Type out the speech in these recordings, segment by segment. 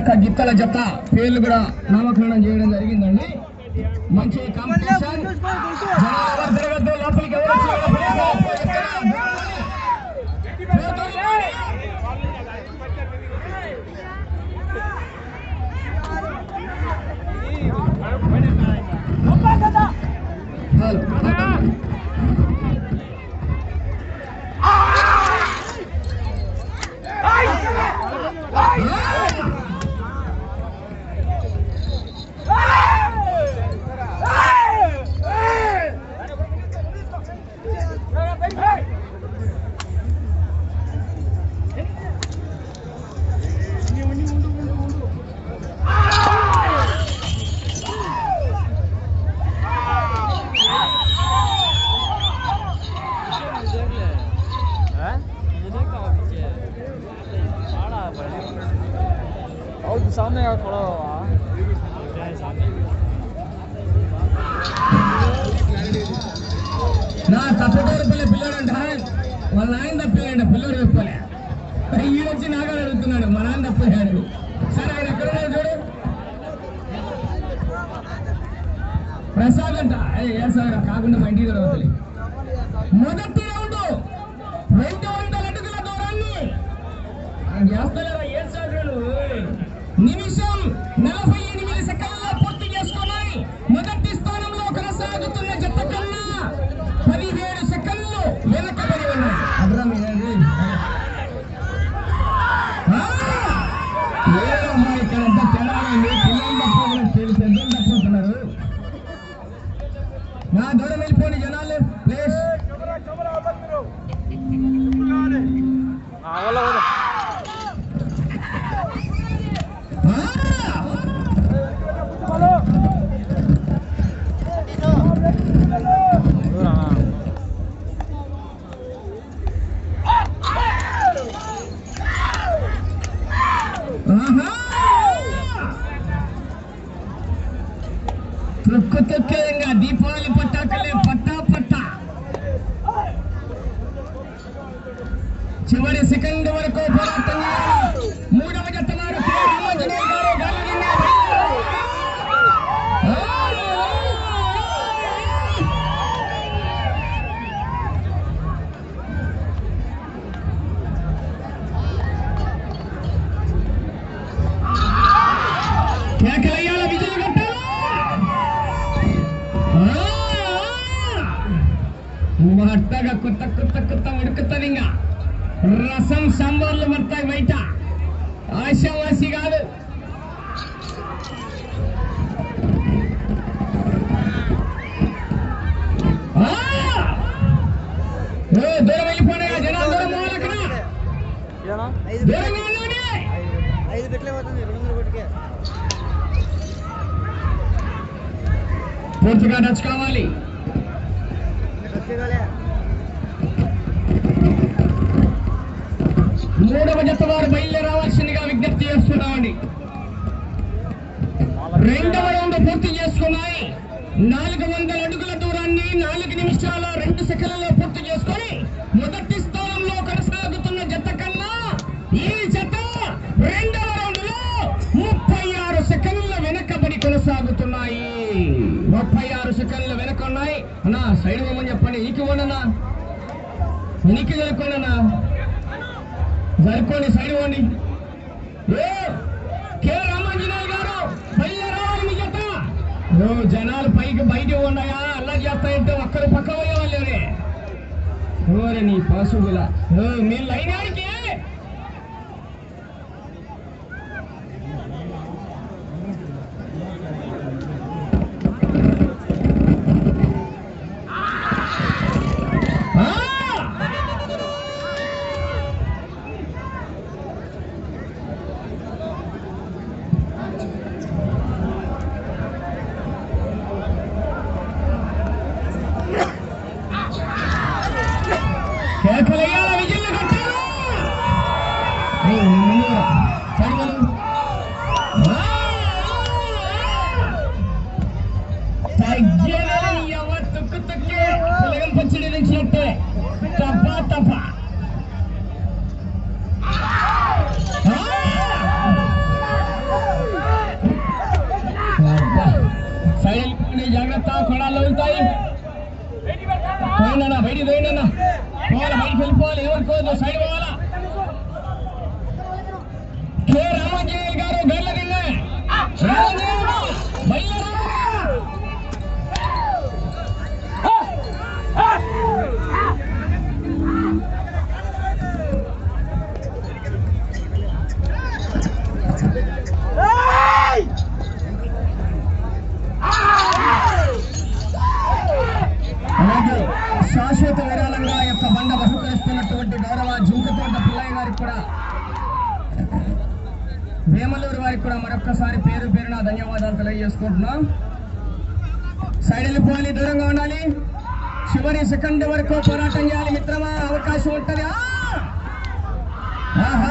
యొక్క గిత్తల జత పేర్లు కూడా నామకరణం చేయడం జరిగిందండి. మంచి కాంపిటీషన్ జనాలు లోపలికి ఎవరు మట్టగా కొత్త కొత్త కొత్త ఉడుకుతుంది ఇంకా రసం సాంబార్లు పడతాయి బయట ఆశావాసి కాదు ఆ! ఏ, దూరం వెళ్ళిపోయినా జనాలు దూరం పోవాలక్కడ ఏనా ఐదు దూరం వెళ్ళండి ఐదు పెట్టలే పోతుంది రెండు వందల కోటికే పూర్తిగా టచ్ కావాలి మూడవ జత వారు బయలుదేరి విజ్ఞప్తి చేస్తున్నామండి. రెండవ రౌండ్ పూర్తి చేసుకున్నాయి. నాలుగు వందల అడుగుల దూరాన్ని నాలుగు నిమిషాల రెండు సెకండ్లలో పూర్తి చేసుకొని మొదటి స్థానంలో కొనసాగుతున్న జత కన్నా ఈ జత రెండవ రౌండ్లో ముప్పై ఆరు సెకండ్ల వెనకబడి కొనసాగుతున్నాయి. ముప్పై ఆరు సెకండ్ల వెనక ఉన్నాయి అన్నా సైడ్ పోమని చెప్పండి. నీకు ఇవ్వండి ఇనికి జరుపుకోండి అన్నా జరుపుకోండి సైడ్ పోండి ఏ కె. గారు బయలుదేరి మీ జత జనాలు పైకి బయట ఉన్నాయా అలా చేస్తాయంటే ఒక్కరు పక్క పోయేవాళ్ళు రే నీ పశువుల ఓ మీ లైన్ ఆడికి ತುಕ್ಕು ತುಕ್ಕೆ ಪಚ್ಚಡಿ ನಿಕ್ಷೇಪೆ ತಪ್ಪ ತಪ್ಪ సైలెంట్ జాగ్రత్త కొడాల్లో వెళ్తాయి పోయినా బయటికి పోయినా పోవాలి బయటికి వెళ్ళిపోవాలి ఎవరికో సైడ్ అలాగే శాశ్వత విరాళంగా యొక్క బండ బహుకరిస్తున్నటువంటి గౌరవ జూకతోట పిల్లయ్య గారికి కూడా వేమలూరు వారికి కూడా మరొక్కసారి పేరు పేరున ధన్యవాదాలు తెలియజేసుకుంటున్నాం. సైడ్ వెళ్ళిపోవాలి దూరంగా ఉండాలి. చివరి సెకండ్ వరకు పోరాటం చేయాలి. మిత్రమా అవకాశం ఉంటుంది. ఆహా!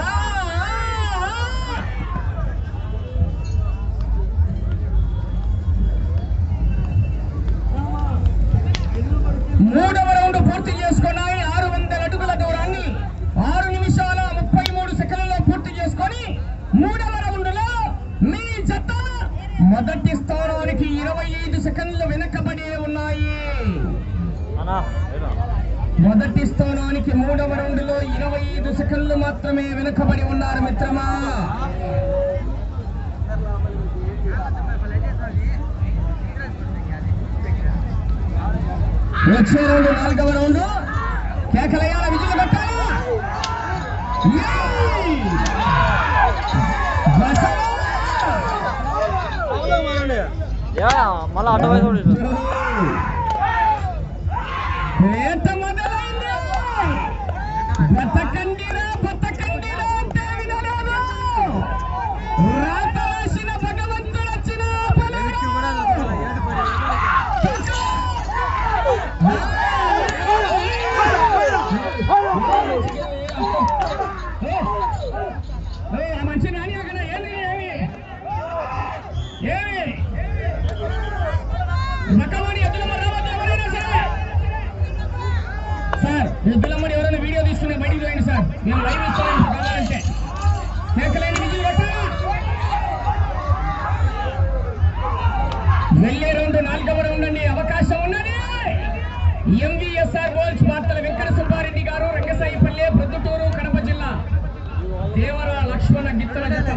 మొదటి స్థానానికి మూడవ రౌండ్లో ఇరవై ఐదు సెకండ్లు మాత్రమే వెనుకబడి ఉన్నారు మిత్రమా? వచ్చే రౌండ్ నాలుగవ రౌండ్. కేకలయ్యాల విజయ పెట్టాలి మళ్ళీ అడ్డవైపు Mata up. Ahora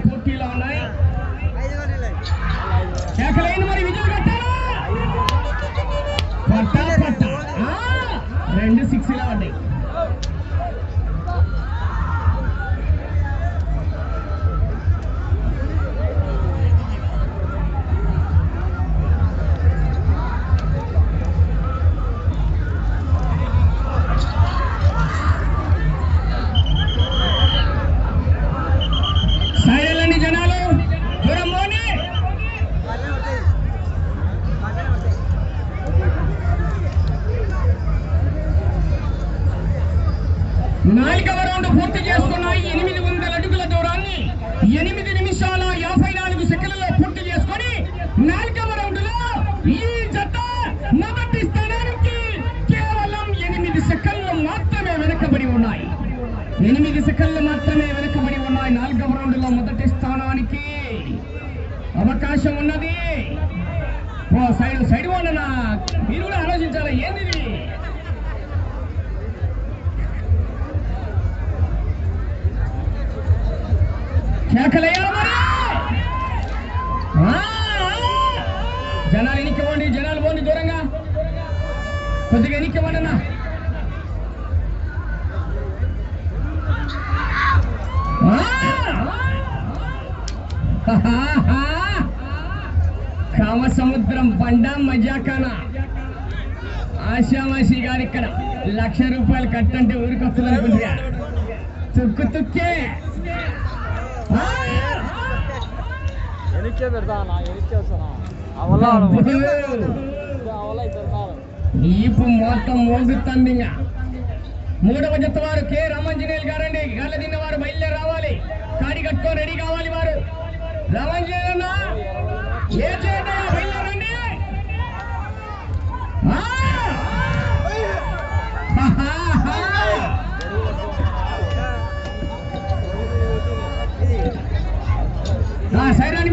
నీపు మొత్తం మోగుతుంది మూడవ జత వారు కే రామంజనేయులు గారండి. గళ్ళ తిన్న వారు బయలుదేరి రావాలి. కాడి కట్టుకో రెడీ కావాలి వారు. రామంజనేయులు ఏ చేయండి బయలుదేరండి? ఆ శైలాన్ని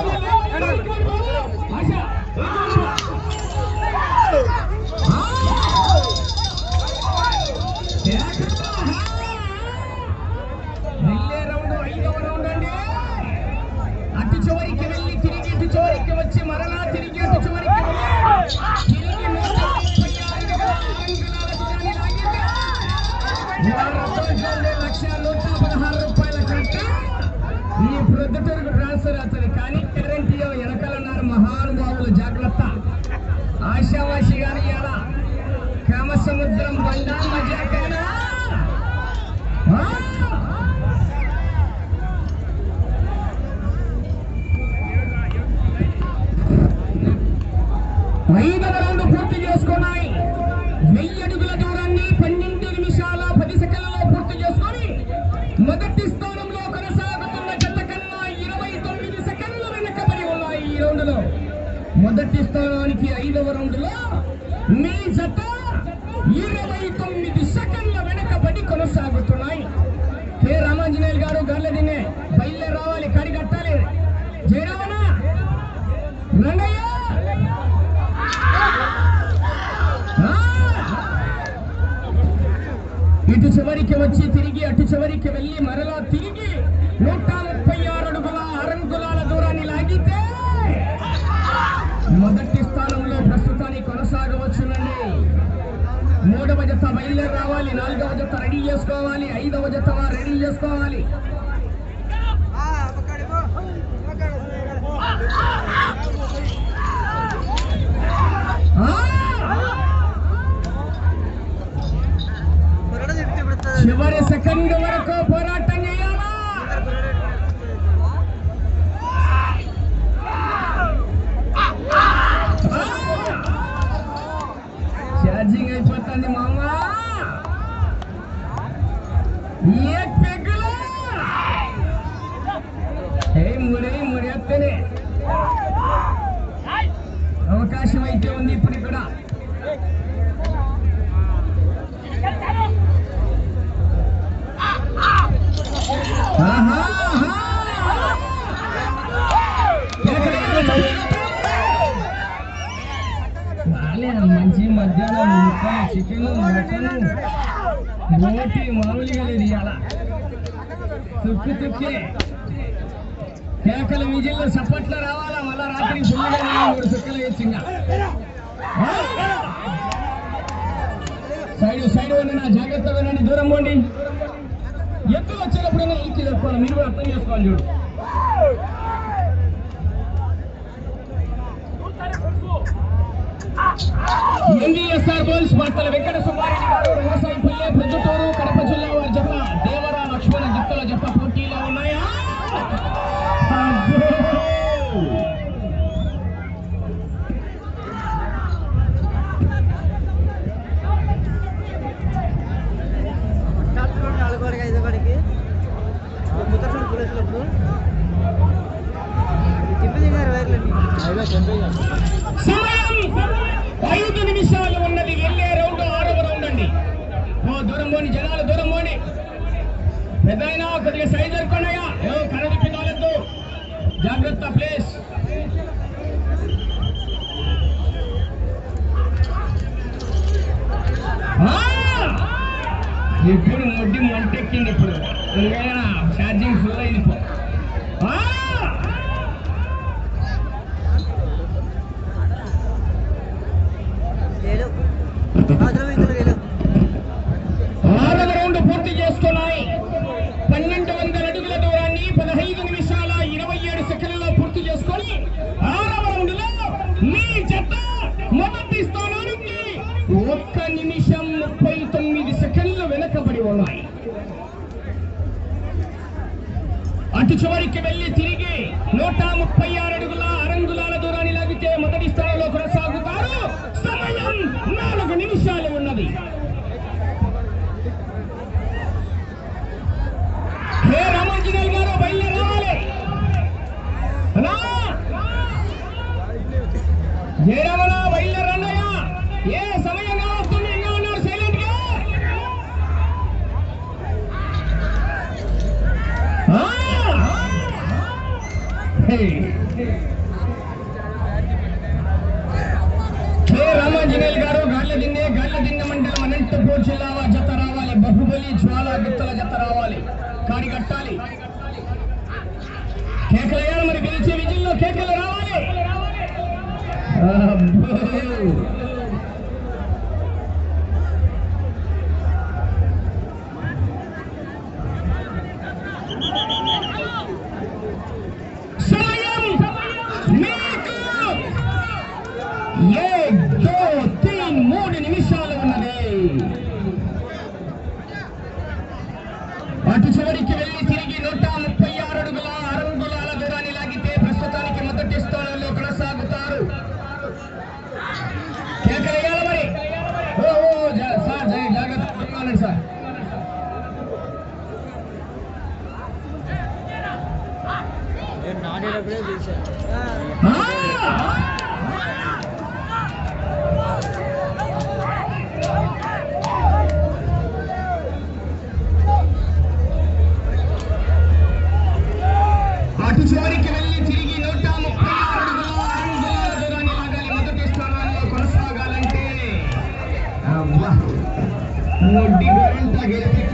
సముద్రం బండా మజాకేనా ఆ! ఐదవ రౌండ్ పూర్తి చేసుకున్నాయి. వెయ్యి అడుగుల దూరాన్ని పన్నెండు నిమిషాల పది సెకండ్లలో పూర్తి చేసుకొని మొదటి స్థానంలో కొనసాగుతున్న జత కన్నా ఇరవై తొమ్మిది సెకండ్లు వెనకబడి ఉన్నాయి ఈ రౌండ్లో. మొదటి స్థానానికి ఐదవ రౌండ్లో మీ జత చివరికి వచ్చి తిరిగి అటు చివరికి వెళ్ళి మరలా తిరిగి నూట ముప్పై ఆరు అడుగుల అరంగులాల దూరాన్ని లాగితే మొదటి స్థానంలో ప్రస్తుతానికి కొనసాగవచ్చునండి. మూడవ జత బయలుదేరి రావాలి నాలుగవ జత రెడీ చేసుకోవాలి ఐదవ జత రెడీ చేసుకోవాలి. చివరి సెకండ్ వరకు మధ్యాహ్నం ముక్కలు చికెన్ మటన్ బోటి మామూలుగా లేదు ఇవాళ తొక్కి తొక్కి కేకల విజయంలో సప్పట్లో రావాలా మళ్ళా రాత్రి ఫుల్గా మూడు చుక్కలు వేసిందా సైడ్ సైడ్ ఉండి నా జాగ్రత్తగా వినండి దూరం పోండి ఎత్తులు వచ్చినప్పుడైనా ఇంటి తెచ్చుకోవాలి మీరు కూడా అర్థం చేసుకోవాలి చూడు ఎన్డీఎస్ఆర్ బోల్స్ వార్తల వెంకట సుబ్బారెడ్డి గారు వ్యవసాయపల్లె ప్రొద్దుటూరు కడప జిల్లా వారి జత దేవరా లక్ష్మణ జిత్తుల జత పోటీలో ఉన్నాయా అబ్బో! డాక్టర్ నాలుగు వాడికి ఐదు వాడికి ಚಾರ್ಜಿಂಗ್ ಫುಲ್ ಇದು Thơm అటు చివరికి వెళ్ళి తిరిగి నూట ముప్పై అడుగులు ఆరు మొదటి స్థానాల్లో కొనసాగాలంటే గెలిపి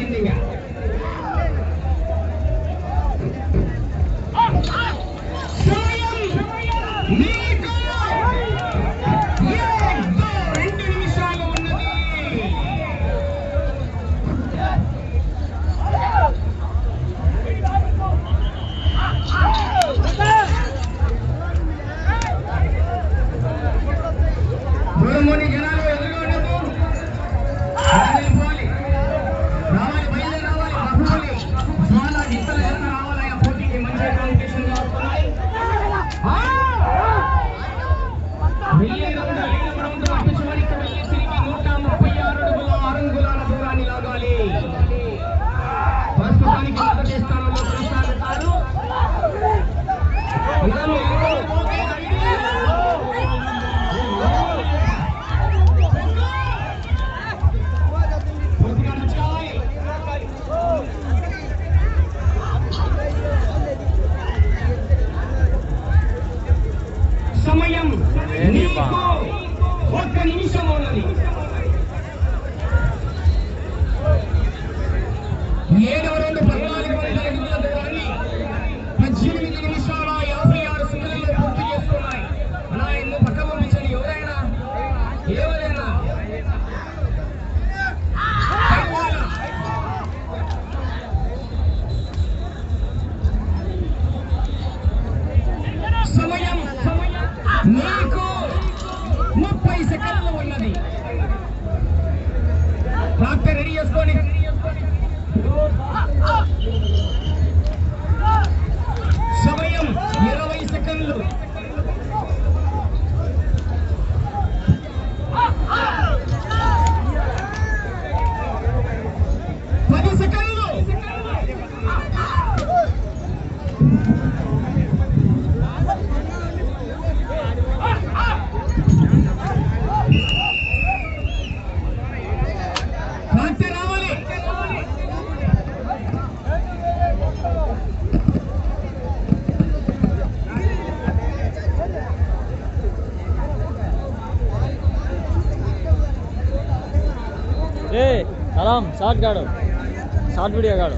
షార్ట్ కాడు షార్ట్ వీడియో కాడు